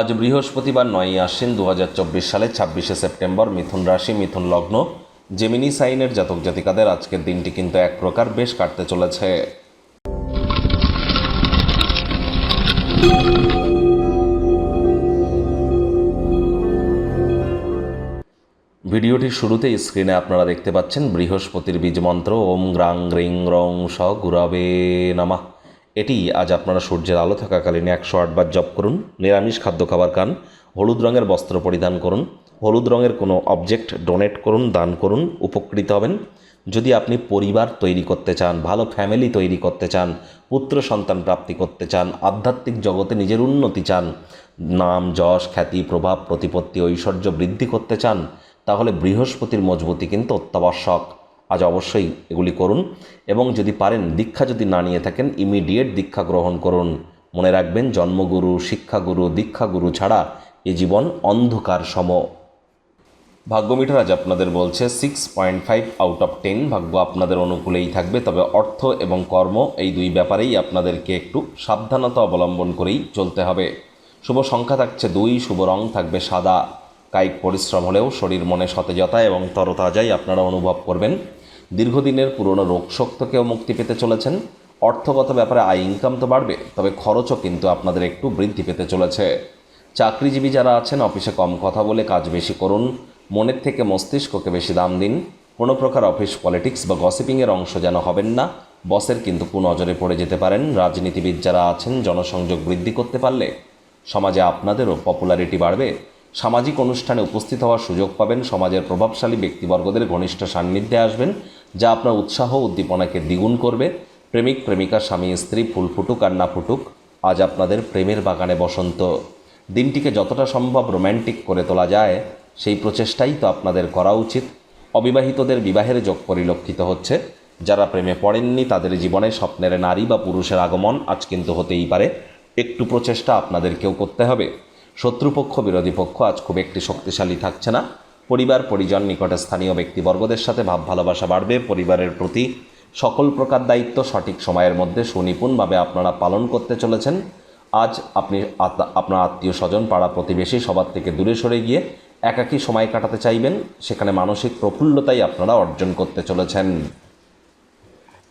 আজ বৃহস্পতিবার নয়ই আশ্বিন দু হাজার চব্বিশ সালে ছাব্বিশে সেপ্টেম্বর মিথুন রাশি, মিথুন লগ্ন জেমিনি সাইনের জাতক জাতিকাদের আজকের দিনটি কিন্তু এক প্রকার বেশ কাটতে চলেছে। ভিডিওটির শুরুতে স্ক্রিনে আপনারা দেখতে পাচ্ছেন বৃহস্পতির বীজ মন্ত্র, ওম গ্রাং গ্রিং রং স গুরাবে নামা। এটি আজ আপনারা সূর্যের আলো থাকাকালীন একশো আটবার জপ করুন, নিরামিষ খাদ্য খাবার খান, হলুদ রঙের বস্ত্র পরিধান করুন, হলুদ রঙের কোনো অবজেক্ট ডোনেট করুন, দান করুন, উপকৃত হবেন। যদি আপনি পরিবার তৈরি করতে চান, ভালো ফ্যামিলি তৈরি করতে চান, পুত্র সন্তান প্রাপ্তি করতে চান, আধ্যাত্মিক জগতে নিজের উন্নতি চান, নাম, যশ, খ্যাতি, প্রভাব, প্রতিপত্তি, ঐশ্বর্য বৃদ্ধি করতে চান, তাহলে বৃহস্পতির মজবুতি কিন্তু অত্যাবশ্যক। আজ অবশ্যই এগুলি করুন এবং যদি পারেন দীক্ষা যদি না নিয়ে থাকেন ইমিডিয়েট দীক্ষা গ্রহণ করুন। মনে রাখবেন, জন্মগুরু, শিক্ষাগুরু, দীক্ষাগুরু ছাড়া এ জীবন অন্ধকার সম। ভাগ্যমিটার আজ আপনাদের বলছে six point five out of ten ভাগ্য আপনাদের অনুকূলেই থাকবে, তবে অর্থ এবং কর্ম এই দুই ব্যাপারেই আপনাদেরকে একটু সাবধানতা অবলম্বন করেই চলতে হবে। শুভ সংখ্যা থাকছে দুই, শুভ রং থাকবে সাদা। কায়িক পরিশ্রম হলেও শরীর মনে সতেজতা এবং তরতাজাই আপনারা অনুভব করবেন। দীর্ঘদিনের পুরনো রোগশোক থেকেও মুক্তি পেতে চলেছেন। অর্থগত ব্যাপারে আয় ইনকাম তো বাড়বে, তবে খরচও কিন্তু আপনাদের একটু বৃদ্ধি পেতে চলেছে। চাকরিজীবী যারা আছেন, অফিসে কম কথা বলে কাজ বেশি করুন। মনের থেকে মস্তিষ্ককে বেশি দাম দিন। কোনো প্রকার অফিস পলিটিক্স বা গসিপিংয়ের অংশ যেন হবেন না। বসের কিন্তু কুনজরে পড়ে যেতে পারেন। রাজনীতিবিদ যারা আছেন, জনসংযোগ বৃদ্ধি করতে পারলে সমাজে আপনাদেরও পপুলারিটি বাড়বে। সামাজিক অনুষ্ঠানে উপস্থিত হওয়ার সুযোগ পাবেন সমাজের প্রভাবশালী ব্যক্তিবর্গদের ঘনিষ্ঠ সান্নিধ্যে আসবেন, যা আপনার উৎসাহ উদ্দীপনাকে দ্বিগুণ করবে। প্রেমিক, প্রেমিকা, স্বামী, স্ত্রী, ফুল ফুটুক, আর না ফুটুক, আজ আপনাদের প্রেমের বাগানে বসন্ত। দিনটিকে যতটা সম্ভব রোম্যান্টিক করে তোলা যায়, সেই প্রচেষ্টাই তো আপনাদের করা উচিত। অবিবাহিতদের বিবাহের যোগ পরিলক্ষিত হচ্ছে। যারা প্রেমে পড়েননি, তাদের জীবনে স্বপ্নের নারী বা পুরুষের আগমন আজ কিন্তু হতেই পারে। একটু প্রচেষ্টা আপনাদেরকেও করতে হবে। শত্রুপক্ষ, বিরোধী পক্ষ আজ খুব একটি শক্তিশালী থাকছে না। পরিবার, পরিজন, নিকটে স্থানীয় ব্যক্তিবর্গদের সাথে ভাব ভালোবাসা বাড়বে। পরিবারের প্রতি সকল প্রকার দায়িত্ব সঠিক সময়ের মধ্যে সুনিপুণভাবে আপনারা পালন করতে চলেছেন। আজ আপনি আপনার আত্মীয় স্বজন পাড়া প্রতিবেশী সবার থেকে দূরে সরে গিয়ে একাকী সময় কাটাতে চাইবেন। সেখানে মানসিক প্রফুল্লতাই আপনারা অর্জন করতে চলেছেন।